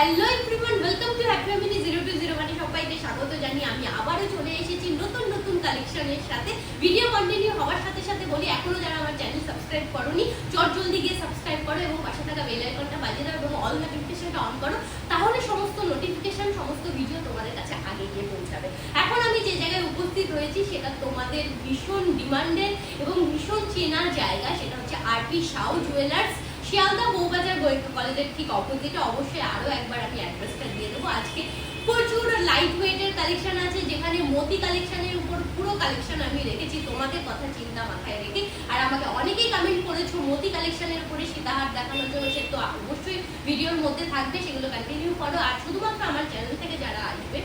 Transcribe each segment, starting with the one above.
Hello everyone welcome to happy family zero two zero মানে সবাইকে স্বাগত জানিয়ে আমি আবারও চলে এসেছি নতুন নতুন কালেকশনের সাথে। ভিডিও কন্টিনিউ হওয়ার সাথে সাথে বলি, এখনও যারা আমার চ্যানেল সাবস্ক্রাইব করোনি, চট জলদি গিয়ে সাবস্ক্রাইব করো এবং পাশে থাকা বেল আইকনটা বাজিয়ে দাও এবং অল নোটিফিকেশনটা অন করো, তাহলে সমস্ত নোটিফিকেশন সমস্ত ভিডিও তোমাদের কাছে আগে গিয়ে পৌঁছাবে। এখন আমি যে জায়গায় উপস্থিত হয়েছি সেটা তোমাদের ভীষণ ডিমান্ডের এবং ভীষণ চেনার জায়গা, সেটা হচ্ছে আরপি সাউ জুয়েলার্স শিয়ালদা মৌবাজার গোয়েঙ্কা কলেজের ঠিক অপোজিটে অবশ্যই আরও একবার আমি অ্যাড্রেসটা দিয়ে দেবো। আজকে প্রচুর লাইট ওয়েটের কালেকশন মতি কালেকশনের উপর পুরো কালেকশন আমি রেখেছি, তোমাদের কথা চিন্তা মাথায় রেখে। আর আমাকে অনেকেই কমেন্ট করেছ, মতি কালেকশনের উপরে সীতাহার দেখানোর জন্য, সে তো অবশ্যই ভিডিওর মধ্যে থাকবে, সেগুলো কন্টিনিউ করো। আর শুধুমাত্র আমার চ্যানেল থেকে যারা আসবে,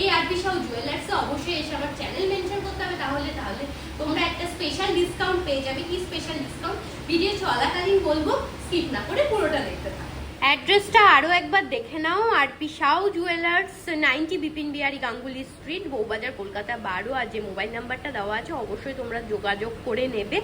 এই আরপি সাউ জুয়েলার্সে অবশ্যই এসে আমার চ্যানেল মেনশন করতে হবে, তাহলে তাহলে তোমরা একটা স্পেশাল ডিসকাউন্ট পেয়ে যাবে। কি স্পেশাল ডিসকাউন্ট ভিডিও চলাকালীন বলব স্কিপ না করে পুরোটা দেখতে থাকো। অ্যাড্রেসটা আরও একবার দেখে নাও R P Sau jewellers, ninety Bipin Bihari Ganguly street, Bowbazar, Kolkata বারো, আর যে মোবাইল নাম্বারটা দেওয়া আছে অবশ্যই তোমরা যোগাযোগ করে নেবে।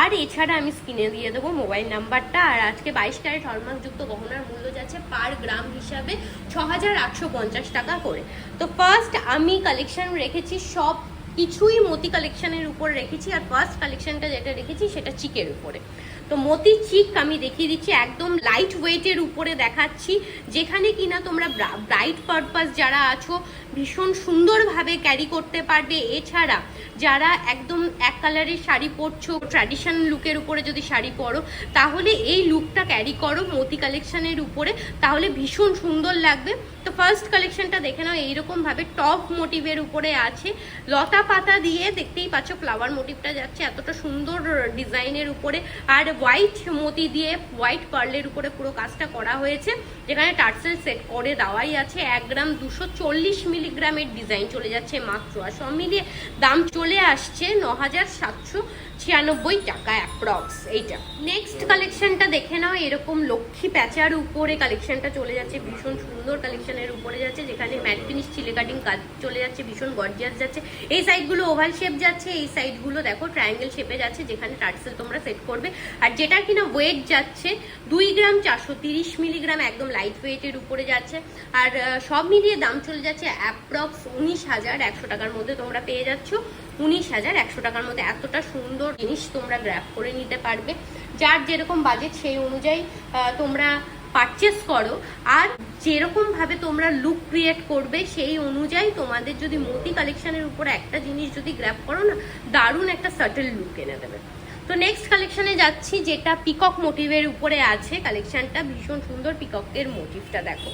আর এছাড়া আমি স্ক্রিনে দিয়ে দেবো মোবাইল নাম্বারটা, আর আজকে বাইশ ক্যারেট হলমার্কযুক্ত গহনার মূল্য যাচ্ছে পার গ্রাম হিসাবে ছ হাজার আটশো পঞ্চাশ টাকা করে। তো ফার্স্ট আমি কালেকশন রেখেছি সব কিছুই মতি কালেকশনের উপর রেখেছি আর ফার্স্ট কালেকশনটা যেটা রেখেছি সেটা চিকের উপরে। তো মতি চিক আমি দেখিয়ে দিচ্ছি, একদম লাইট ওয়েটের উপরে দেখাচ্ছি, যেখানে কিনা তোমরা ব্রাইট পারপাস যারা আছো, ভীষণ সুন্দরভাবে ক্যারি করতে পারবে। এছাড়া যারা একদম এক কালারের শাড়ি পরছো ট্র্যাডিশন লুকের উপরে যদি শাড়ি পরো, তাহলে এই লুকটা ক্যারি করো মতি কালেকশনের উপরে, তাহলে ভীষণ সুন্দর লাগবে। তো ফার্স্ট কালেকশনটা দেখে নাও, এইরকমভাবে টপ মোটিভের উপরে আছে। লতা পাতা দিয়ে দেখতেই পাচ্ছ ফ্লাওয়ার মোটিভটা যাচ্ছে এতটা সুন্দর ডিজাইনের উপরে। আর হোয়াইট মতি দিয়ে হোয়াইট পার্লের উপরে পুরো কাজটা করা হয়েছে। যেখানে টার্সেল সেট করে দেওয়াই আছে। এক গ্রাম দুশো চল্লিশ মিলিগ্রামের ডিজাইন চলে যাচ্ছে মাত্র। আর সব মিলিয়ে দাম চলে আসছে ন হাজার সাতশো ছিয়ানব্বই টাকা অ্যাপ্রক্স এইটা। নেক্সট কালেকশনটা দেখে নাও, এরকম লক্ষ্মী প্যাচার উপরে কালেকশনটা চলে যাচ্ছে, ভীষণ সুন্দর কালেকশনের উপরে যাচ্ছে, যেখানে ম্যাট ফিনিশ চিলে কাটিং কাজ চলে যাচ্ছে, ভীষণ গর্জিয়াস যাচ্ছে। এই সাইডগুলো ওভাল শেপ যাচ্ছে, এই সাইডগুলো দেখো ট্রায়াঙ্গেল শেপে যাচ্ছে, যেখানে টার্সেল তোমরা সেট করবে। আর যেটা কিনা ওয়েট যাচ্ছে, দুই গ্রাম চারশো তিরিশ মিলিগ্রাম একদম লাইট ওয়েটের উপরে যাচ্ছে। আর সব মিলিয়ে দাম চলে যাচ্ছে অ্যাপ্রক্স উনিশ হাজার একশো টাকার মধ্যে তোমরা পেয়ে যাচ্ছ। উনিশ হাজার একশো টাকার মধ্যে এতটা সুন্দর জিনিস তোমরা গ্র্যাপ করে নিতে পারবে। যার যেরকম বাজেট সেই অনুযায়ী তোমরা পারচেস করো। আর যেরকম ভাবে তোমরা লুক ক্রিয়েট করবে, সেই অনুযায়ী তোমাদের যদি মতি কালেকশনের উপরে একটা জিনিস যদি গ্র্যাপ করো না, দারুণ একটা সাটেল লুক এনে দেবে। তো নেক্সট কালেকশনে যাচ্ছি, যেটা পিকক মোটিভের উপরে আছে। কালেকশনটা ভীষণ সুন্দর পিককের মোটিভটা দেখো।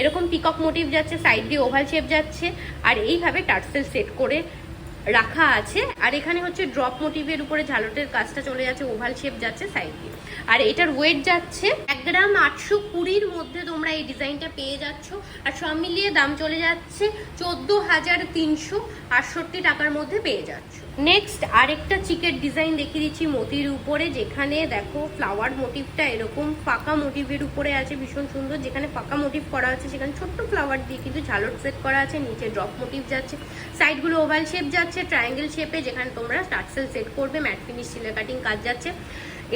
এরকম পিকক মোটিভ যাচ্ছে সাইড দিয়ে ওভাল শেপ যাচ্ছে, আর এইভাবে টার্সেল সেট করে রাখা আছে, আর এখানে হচ্ছে ড্রপ মোটিভের উপরে ঝালটের কাজটা চলে যাচ্ছে ওভাল শেপ যাচ্ছে সাইড দিয়ে। আর এটার ওয়েট যাচ্ছে এক গ্রাম আটশো কুড়ির মধ্যে তোমরা এই ডিজাইনটা পেয়ে যাচ্ছ, আর সব মিলিয়ে দাম চলে যাচ্ছে চোদ্দ হাজার তিনশো আটষট্টি টাকার মধ্যে পেয়ে যাচ্ছ। নেক্সট আরেকটা চিকের ডিজাইন দেখিয়ে দিচ্ছি মতির উপরে, যেখানে দেখো ফ্লাওয়ার মোটিভটা এরকম ফাঁকা মোটিভের উপরে আছে, ভীষণ সুন্দর। যেখানে ফাঁকা মোটিভ করা আছে, সেখানে ছোট্ট ফ্লাওয়ার দিয়ে কিন্তু ঝালট সেট করা আছে, নিচে ড্রপ মোটিভ যাচ্ছে সাইডগুলো ওভাল শেপ যাচ্ছে ট্রায়াঙ্গেল শেপে যেখানে তোমরা টার্সেল সেট করবে ম্যাট ফিনিশ সিলে কাটিং কাজ যাচ্ছে।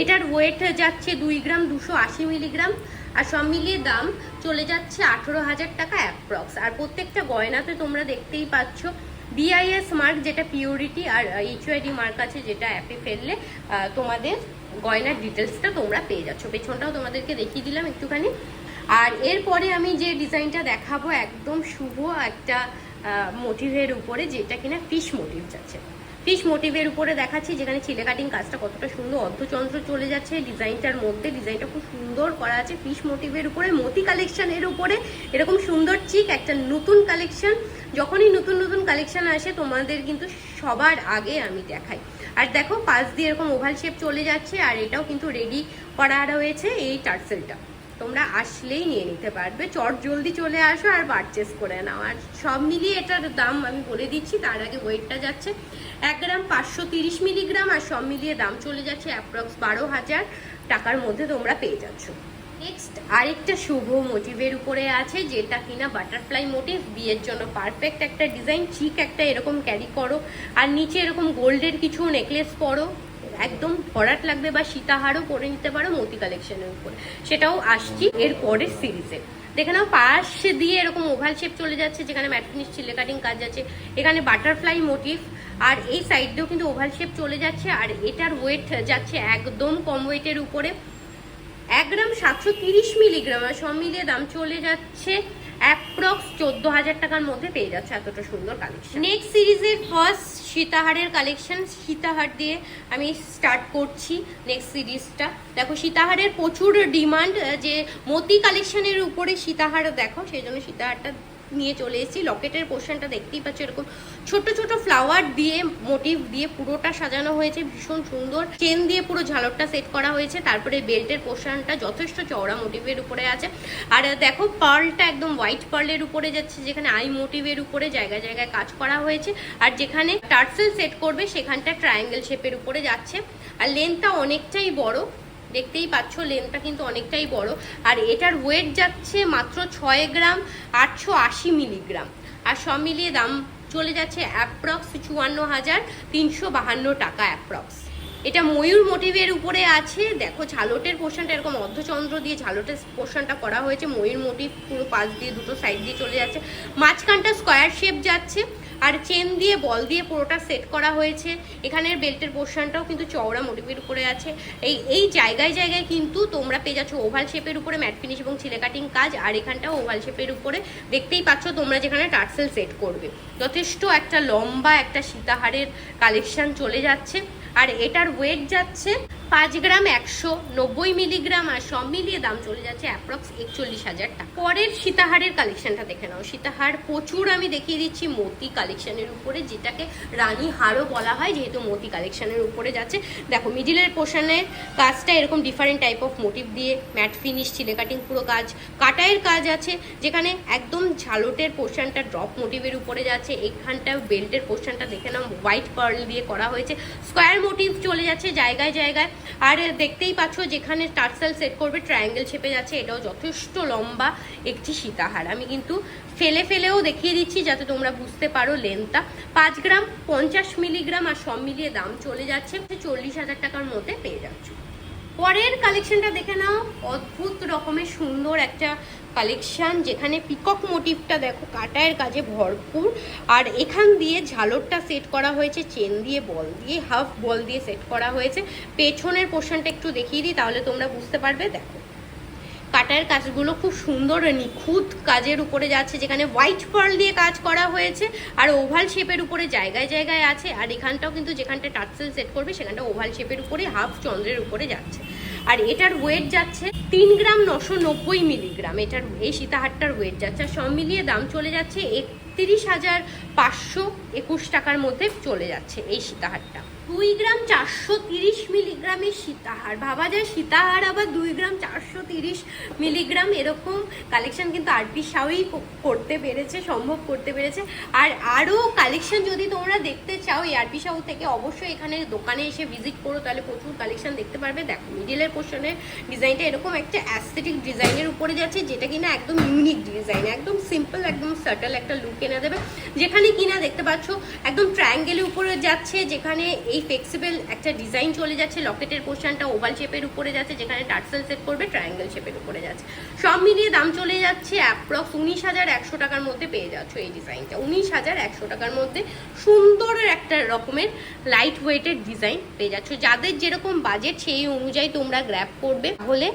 এটার ওয়েট যাচ্ছে দুই গ্রাম দুশো আশি মিলিগ্রাম আর সব মিলিয়ে দাম চলে যাচ্ছে আঠেরো হাজার টাকা অ্যাপ্রক্স আর প্রত্যেকটা গয়নাতে তোমরা দেখতেই পাচ্ছ বিআইএস মার্ক যেটা পিওরিটি আর এইচওআইডি মার্ক আছে যেটা অ্যাপে ফেললে তোমাদের গয়নার ডিটেলসটা তোমরা পেয়ে যাচ্ছ। পেছনটাও তোমাদেরকে দেখিয়ে দিলাম একটুখানি। আর এরপরে আমি যে ডিজাইনটা দেখাবো একদম শুভ একটা মোটিভের উপরে, যেটা কিনা ফিশ মোটিভ যাচ্ছে ফিশ মোটিভের উপরে দেখাচ্ছি যেখানে ছিলে কাটিং কাজটা কতটা সুন্দর অর্ধচন্দ্র চলে যাচ্ছে। ডিজাইনটার মধ্যে ডিজাইনটা খুব সুন্দর করা আছে ফিশ মোটিভের উপরে। মতি কালেকশনের উপরে এরকম সুন্দর চিক একটা নতুন কালেকশন যখনই নতুন নতুন কালেকশন আসে, তোমাদের কিন্তু সবার আগে আমি দেখাই। আর দেখো, পাশ দিয়ে এরকম ওভাল শেপ চলে যাচ্ছে, আর এটাও কিন্তু রেডি করা রয়েছে এই টার্সেলটা। তোমরা আসলেই নিয়ে নিতে পারবে। চট জলদি চলে আসো আর পারচেস করে নাও। আর সব মিলিয়ে এটার দাম আমি বলে দিচ্ছি, তার আগে ওয়েটটা যাচ্ছে এক গ্রাম পাঁচশো তিরিশ মিলিগ্রাম আর সব মিলিয়ে দাম চলে যাচ্ছে অ্যাপ্রক্স বারো হাজার টাকার মধ্যে তোমরা পেয়ে যাচ্ছ। নেক্সট আরেকটা শুভ মোটিভের উপরে আছে, যেটা কিনা বাটারফ্লাই মোটিভ বিয়ের জন্য পারফেক্ট একটা ডিজাইন চিক একটা এরকম ক্যারি করো। আর নিচে এরকম গোল্ডের কিছু নেকলেস পরো, একদম ভরাট লাগবে বা সীতাহারও পরে নিতে পারো মতি কালেকশনের উপরে। সেটাও আসছি এর পরের সিরিজে দেখে নাও, পাশ দিয়ে এরকম ওভাল শেপ চলে যাচ্ছে, যেখানে ম্যাট ফিনিশ চিলে কাটিং কাজ আছে। এখানে বাটারফ্লাই মোটিভ আর এই সাইড দিয়েও কিন্তু ওভাল শেপ চলে যাচ্ছে, আর এটার ওয়েট যাচ্ছে একদম কম ওয়েটের উপরে। এক গ্রাম সাতশো তিরিশ মিলিগ্রাম, আর সব মিলিয়ে দাম চলে যাচ্ছে অ্যাপ্রক্স চোদ্দ হাজার টাকার মধ্যে পেয়ে যাচ্ছে এতটা সুন্দর কালেকশন নেক্সট সিরিজের ফার্স্ট সীতাহারের কালেকশন সীতাহার দিয়ে আমি স্টার্ট করছি নেক্সট সিরিজটা দেখো, সীতাহারের প্রচুর ডিমান্ড যে মতি কালেকশনের উপরে সীতাহার দেখো, সেই জন্য সীতাহারটা নিয়ে চলে এসেছি। লকেটের পোর্শনটা দেখতেই পাচ্ছ এরকম। ছোট ছোট ফ্লাওয়ার দিয়ে, মোটিভ দিয়ে পুরোটা সাজানো হয়েছে। ভীষণ সুন্দর। চেন দিয়ে পুরো ঝালরটা সেট করা হয়েছে। তারপরে বেল্টের পোর্শনটা যথেষ্ট চওড়া মোটিভের উপরে আছে। আর দেখো, পার্লটা একদম হোয়াইট পার্লের উপরে যাচ্ছে, যেখানে আই মোটিভের উপরে জায়গায় জায়গায় কাজ করা হয়েছে। আর যেখানে টার্সেল সেট করবে, সেখানটা ট্রায়াঙ্গেল শেপের উপরে যাচ্ছে। আর লেন্থটা অনেকটাই বড়। দেখতেই পাচ্ছ লেন্থটা কিন্তু অনেকটাই বড়। আর এটার ওয়েট যাচ্ছে মাত্র ছয় গ্রাম, আটশো আশি মিলিগ্রাম আর সব মিলিয়ে দাম চলে যাচ্ছে অ্যাপ্রক্স চুয়ান্ন হাজার তিনশো বাহান্ন টাকা অ্যাপ্রক্স এটা ময়ূর মোটিভের উপরে আছে। দেখো, ঝালটের পোর্শনটা এরকম অর্ধচন্দ্র দিয়ে ঝালটের পোর্শনটা করা হয়েছে। ময়ূর মোটিভ পুরো পাশ দিয়ে দুটো সাইড দিয়ে চলে যাচ্ছে। মাঝখানটা স্কোয়ার শেপ যাচ্ছে। আর চেন দিয়ে বল দিয়ে পুরোটা সেট করা হয়েছে। এখানের বেল্টের পোর্শনটাও কিন্তু চওড়া মোটিভের উপরে আছে। এই এই জায়গায় জায়গায় কিন্তু তোমরা পেয়ে যাচ্ছ ওভাল শেপের উপরে ম্যাট ফিনিশ এবং ছিলে কাটিং কাজ। আর এখানটাও ওভাল শেপের উপরে। দেখতেই পাচ্ছ তোমরা যেখানে টার্সেল সেট করবে। যথেষ্ট একটা লম্বা একটা সীতাহারের কালেকশন চলে যাচ্ছে। আর এটার ওয়েট যাচ্ছে পাঁচ গ্রাম একশো নব্বই মিলিগ্রাম আর সব মিলিয়ে দাম চলে যাচ্ছে অ্যাপ্রক্স একচল্লিশ হাজার টাকা। পরের সীতাহারের কালেকশনটা দেখে নাও। সীতাহার প্রচুর আমি দেখিয়ে দিচ্ছি মতি কালেকশনের উপরে, যেটাকে রানী হারও বলা হয়, যেহেতু মতি কালেকশনের উপরে যাচ্ছে। দেখো মিডিলের পোর্শনের কাজটা এরকম ডিফারেন্ট টাইপ অফ মোটিভ দিয়ে ম্যাট ফিনিশ চিলে কাটিং পুরো কাজ। কাটায়ের কাজ আছে, যেখানে একদম ঝালটের পোর্শনটা ড্রপ মোটিভের উপরে যাচ্ছে। এখানটা বেল্টের পোর্শনটা দেখে নাও হোয়াইট পার্ল দিয়ে করা হয়েছে। স্কোয়ার মোটিভ চলে যাচ্ছে জায়গায় জায়গায়। আর দেখতেই পাচ্ছ যেখানে টার্সেল সেট করবে ট্রায়াঙ্গেল শেপে যাচ্ছে, এটাও যথেষ্ট লম্বা একটি সীতাহার। আমি কিন্তু ফেলে ফেলেও দেখিয়ে দিচ্ছি যাতে তোমরা বুঝতে পারো লেন্থটা পাঁচ গ্রাম, পঞ্চাশ মিলিগ্রাম আর সব মিলিয়ে দাম চলে যাচ্ছে, চল্লিশ হাজার টাকার মধ্যে পেয়ে যাচ্ছ। পরের কালেকশনটা দেখে নাও। অদ্ভুত রকমের সুন্দর একটা কালেকশান যেখানে পিকক মোটিভটা দেখো, কাটায়ের কাজে ভরপুর। আর এখান দিয়ে ঝালরটা সেট করা হয়েছে চেন দিয়ে বল দিয়ে হাফ বল দিয়ে সেট করা হয়েছে। পেছনের পোর্শনটা একটু দেখিয়ে দিই, তাহলে তোমরা বুঝতে পারবে। দেখো। কাটার কাজগুলো খুব সুন্দর নিখুঁত কাজের উপরে যাচ্ছে, যেখানে হোয়াইট পার্ল দিয়ে কাজ করা হয়েছে আর ওভাল শেপের উপরে জায়গায় জায়গায় আছে। আর এখানটাও কিন্তু যেখানটা টার্সেল সেট করবে, সেখানটা ওভাল শেপের উপরে হাফ চন্দ্রের উপরে যাচ্ছে। আর এটার ওয়েট যাচ্ছে তিন গ্রাম নশো নব্বই মিলিগ্রাম এটার, এই সীতাহারটার ওয়েট যাচ্ছে। আর সব মিলিয়ে দাম চলে যাচ্ছে একত্রিশ হাজার পাঁচশো একুশ টাকার মধ্যে চলে যাচ্ছে এই সীতাহারটা। দুই গ্রাম চারশো তিরিশ মিলিগ্রামের সীতাহার। ভাবা যায় সীতাহার আবার দুই গ্রাম চারশো তিরিশ মিলিগ্রাম। এরকম কালেকশন কিন্তু আরপি সাউই করতে পেরেছে, সম্ভব করতে পেরেছে। আর আরও কালেকশন যদি তোমরা দেখতে চাও, এই আরপি সাউ থেকে অবশ্যই এখানে দোকানে এসে ভিজিট করো, তাহলে প্রচুর কালেকশন দেখতে পারবে। দেখো মিডিলের পোর্শনের ডিজাইনটা এরকম একটা অ্যাস্থেটিক ডিজাইনের উপরে যাচ্ছে, যেটা কিনা একদম ইউনিক ডিজাইন একদম সিম্পল একদম সাটল একটা লুক এনে দেবে। যেখানে কিনা দেখতে পাচ্ছ, একদম ট্রায়াঙ্গেলের উপরে যাচ্ছে, যেখানে এই ফ্লেক্সিবল একটা ডিজাইন চলে যাচ্ছে লকেটের পোর্শনটা ওভাল শেপের উপরে যাচ্ছে, যেখানে টার্সেল সেট করবে ট্রায়াঙ্গেল শেপের উপরে যাচ্ছে। সব মিলিয়ে দাম চলে যাচ্ছে অ্যাপ্রক্স উনিশ হাজার একশো টাকার মধ্যে পেয়ে যাচ্ছ এই ডিজাইনটা উনিশ হাজার একশো টাকার মধ্যে সুন্দর একটা রকমের লাইট ওয়েটের ডিজাইন পেয়ে যাচ্ছ। যাদের যেরকম বাজেট সেই অনুযায়ী তোমরা গ্র্যাপ করবে, তাহলে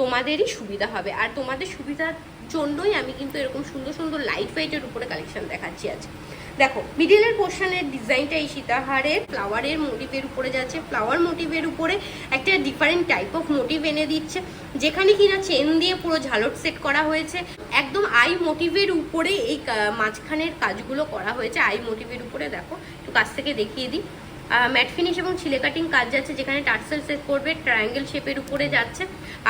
তোমাদেরই সুবিধা হবে। আর তোমাদের সুবিধার জন্যই আমি কিন্তু এরকম সুন্দর সুন্দর লাইট ওয়েটের উপরে কালেকশন দেখাচ্ছি আজকে। দেখো মিডিলের পোর্শনের ডিজাইনটা এই সীতাহারের ফ্লাওয়ারের মোটিভের উপরে যাচ্ছে। ফ্লাওয়ার মোটিভের উপরে একটা ডিফারেন্ট টাইপ অফ মোটিভ এনে দিচ্ছে, যেখানে কিনা চেন দিয়ে পুরো ঝালট সেট করা হয়েছে। একদম আই মোটিভের উপরে এই মাঝখানের কাজগুলো করা হয়েছে। আই মোটিভের উপরে দেখো, একটু কাছ থেকে দেখিয়ে দিই। ম্যাট ফিনিশ এবং ছিলে কাটিং কাজ যাচ্ছে, যেখানে টার্সেল সেট করবে ট্রায়াঙ্গেল শেপের উপরে যাচ্ছে।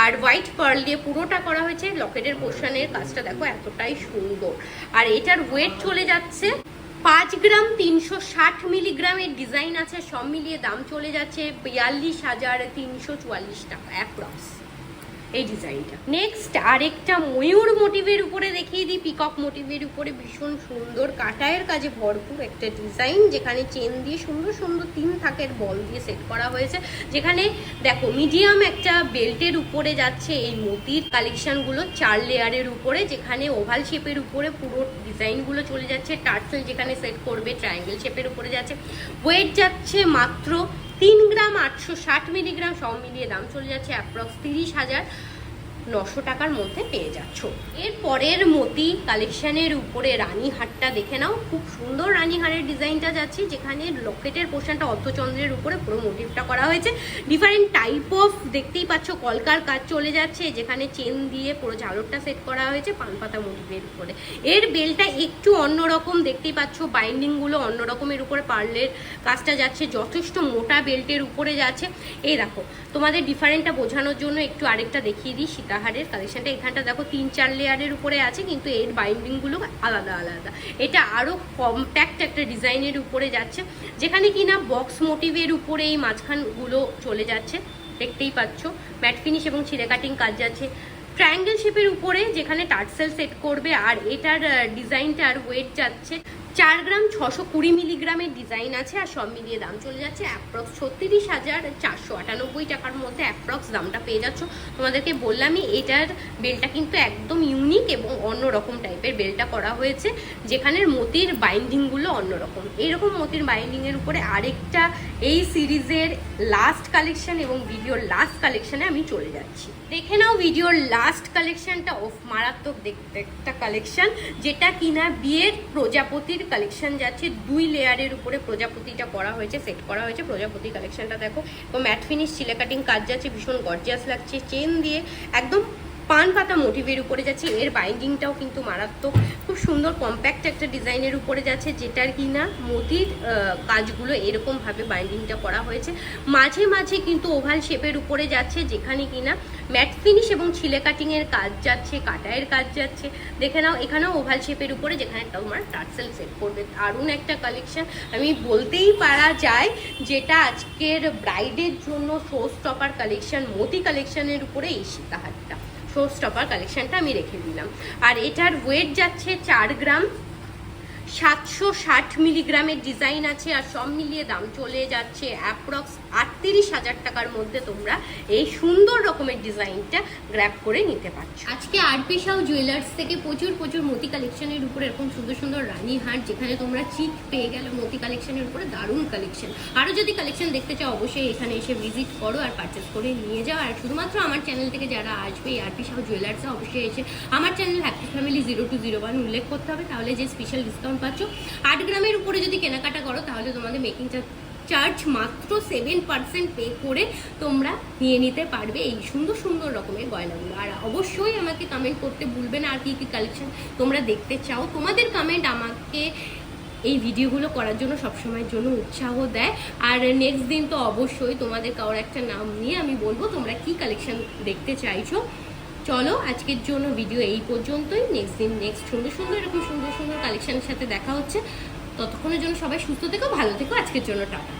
আর হোয়াইট পার্ল দিয়ে পুরোটা করা হয়েছে লকেটের পোর্শনের কাজটা দেখো এতটাই সুন্দর। আর এটার ওয়েট চলে যাচ্ছে পাঁচ গ্রাম তিনশো ষাট মিলিগ্রামের ডিজাইন আছে, সব মিলিয়ে দাম চলে যাচ্ছে বিয়াল্লিশ হাজার তিনশো চুয়াল্লিশ টাকা অ্যাপ্রক্স এই ডিজাইনটা। নেক্সট আরেকটা ময়ূর মোটিভের উপরে দেখিয়ে দিই। পিকক মোটিভের উপরে ভীষণ সুন্দর। কাটায়ের কাজে ভরপুর একটা ডিজাইন, যেখানে চেন দিয়ে সুন্দর সুন্দর তিন থাকের বল দিয়ে সেট করা হয়েছে। যেখানে দেখো মিডিয়াম একটা বেল্টের উপরে যাচ্ছে এই মোতির কালেকশনগুলো চার লেয়ারের উপরে, যেখানে ওভাল শেপের উপরে পুরো ডিজাইনগুলো চলে যাচ্ছে। টার্সেল যেখানে সেট করবে ট্রায়াঙ্গেল শেপের উপরে যাচ্ছে। ওয়েট যাচ্ছে মাত্র তিন গ্রাম আটশো ষাট মিলিগ্রাম সব মিলিয়ে দাম চলে যাচ্ছে অ্যাপ্রক্স তিরিশ হাজার। নশো টাকার মধ্যে পেয়ে যাচ্ছ। এর পরের মতি কালেকশনের উপরে রানীহারটা দেখে নাও। খুব সুন্দর রানীহারের ডিজাইনটা যাচ্ছে, যেখানে লকেটের পোর্শনটা অর্ধচন্দ্রের উপরে পুরো মোটিভটা করা হয়েছে। ডিফারেন্ট টাইপ অফ দেখতেই পাচ্ছ, কলকার কাজ চলে যাচ্ছে, যেখানে চেন দিয়ে পুরো ঝালরটা সেট করা হয়েছে পানপাতা মোটিভের উপরে। এর বেলটা একটু অন্যরকম, দেখতেই পাচ্ছ বাইন্ডিংগুলো অন্য রকমের উপরে পার্লের কাজটা যাচ্ছে, যথেষ্ট মোটা বেল্টের উপরে যাচ্ছে। এই দেখো, তোমাদের ডিফারেন্টটা বোঝানোর জন্য একটু আরেকটা দেখিয়ে দিই সীতাহারের কালেকশনটা এখানটা দেখো তিন, চার লেয়ারের উপরে আছে, কিন্তু এর বাইন্ডিংগুলো আলাদা আলাদা। এটা আরও কম্প্যাক্ট একটা ডিজাইনের উপরে যাচ্ছে, যেখানে কিনা বক্স মোটিভের উপরে এই মাঝখানগুলো চলে যাচ্ছে। দেখতেই পাচ্ছ ম্যাট ফিনিশ এবং ছিঁড়ে কাটিং কাজ যাচ্ছে। ট্রায়াঙ্গেল শেপের উপরে যেখানে টার্সেল সেট করবে, আর এটার ডিজাইনটার ওয়েট যাচ্ছে চার গ্রাম ছশো কুড়ি মিলিগ্রামের ডিজাইন আছে আর সব মিলিয়ে দাম চলে যাচ্ছে অ্যাপ্রক্স ছত্রিশ হাজার চারশো আটানব্বই টাকার মধ্যে অ্যাপ্রক্স দামটা পেয়ে যাচ্ছ। তোমাদেরকে বললামই এটার বেলটা কিন্তু একদম ইউনিক এবং অন্য রকম টাইপের বেলটা করা হয়েছে, যেখানের মতির বাইন্ডিংগুলো অন্যরকম। এইরকম মতির বাইন্ডিংয়ের উপরে আরেকটা এই সিরিজের লাস্ট কালেকশন এবং ভিডিওর লাস্ট কালেকশানে আমি চলে যাচ্ছি। দেখে নাও ভিডিওর লাস্ট কালেকশানটা অফ মারাত্মক দেখতে একটা কালেকশান যেটা কিনা বিয়ের প্রজাপতির কালেকশন যাচ্ছে দুই লেয়ারের উপরে প্রজাপতিটা করা হয়েছে সেট করা হয়েছে প্রজাপতি কালেকশনটা দেখো। এবং ম্যাট ফিনিশ চিলে কাটিং কাজ যাচ্ছে ভীষণ গর্জিয়াস লাগছে। চেন দিয়ে একদম পান পাতা মোটিভের উপরে যাচ্ছে এর বাইন্ডিংটাও কিন্তু মারাত্মক। খুব সুন্দর কম্প্যাক্ট একটা ডিজাইনের উপরে যাচ্ছে যেটার কিনা মোতির আহ, কাজগুলো এরকমভাবে বাইন্ডিংটা করা হয়েছে। মাঝে মাঝে কিন্তু ওভাল শেপের উপরে যাচ্ছে যেখানে কিনা ম্যাট ফিনিশ এবং ছিলে কাটিংয়ের কাজ যাচ্ছে কাটায়ের কাজ যাচ্ছে। দেখে নাও, এখানেও ওভাল শেপের উপরে যেখানে তোমার টার্সেল সেট করবে দারুণ একটা কালেকশন আমি বলতেই পারা যায় যেটা আজকের ব্রাইডের জন্য শো স্টপার কালেকশন মতি কালেকশনের উপরে এই সীতাহারটা শো স্টপার কালেকশনটা আমি রেখে দিলাম। আর এটার ওয়েট যাচ্ছে চার গ্রাম। সাতশো ষাট মিলিগ্রামের ডিজাইন আছে আর সব মিলিয়ে দাম চলে যাচ্ছে অ্যাপ্রক্স আটত্রিশ হাজার টাকার মধ্যে তোমরা এই সুন্দর রকমের ডিজাইনটা গ্র্যাপ করে নিতে পারছ। আজকে আরপি সাউ জুয়েলার্স থেকে প্রচুর প্রচুর মতি কালেকশনের উপরে এরকম সুন্দর সুন্দর রানী হাট যেখানে তোমরা চিক পেয়ে গেলে মতি কালেকশনের উপরে দারুণ কালেকশন আরও যদি কালেকশন দেখতে চাও, অবশ্যই এখানে এসে ভিজিট করো আর পারচেস করে নিয়ে যাও। আর শুধুমাত্র আমার চ্যানেল থেকে যারা আসবে এই আরপি সাউ জুয়েলার্সে অবশ্যই এসে আমার channel happy family zero two zero one উল্লেখ করতে হবে। তাহলে যে স্পেশাল ডিসকাউন্ট পাচ্ছ, আট গ্রামের উপরে যদি কেনাকাটা করো, তাহলে তোমাদের মেকিং চার্জ চার্জ মাত্র সেভেন পার্সেন্ট পে করে তোমরা নিয়ে নিতে পারবে এই সুন্দর সুন্দর রকমের গয়নাগুলো। আর অবশ্যই আমাকে কমেন্ট করতে ভুলবে না, আর কি কী কালেকশন তোমরা দেখতে চাও। তোমাদের কমেন্ট আমাকে এই ভিডিওগুলো করার জন্য সবসময়ের জন্য উৎসাহ দেয়। আর নেক্সট দিন তো অবশ্যই তোমাদের কারোর একটা নাম নিয়ে আমি বলব, তোমরা কি কালেকশন দেখতে চাইছো। চলো, আজকের জন্য ভিডিও এই পর্যন্তই। নেক্সট দিন নেক্সট সুন্দর সুন্দর এরকম সুন্দর সুন্দর কালেকশনের সাথে দেখা হচ্ছে। ততক্ষণের জন্য সবাই সুস্থ থেকো, ভালো থেকো। আজকের জন্য টাটা।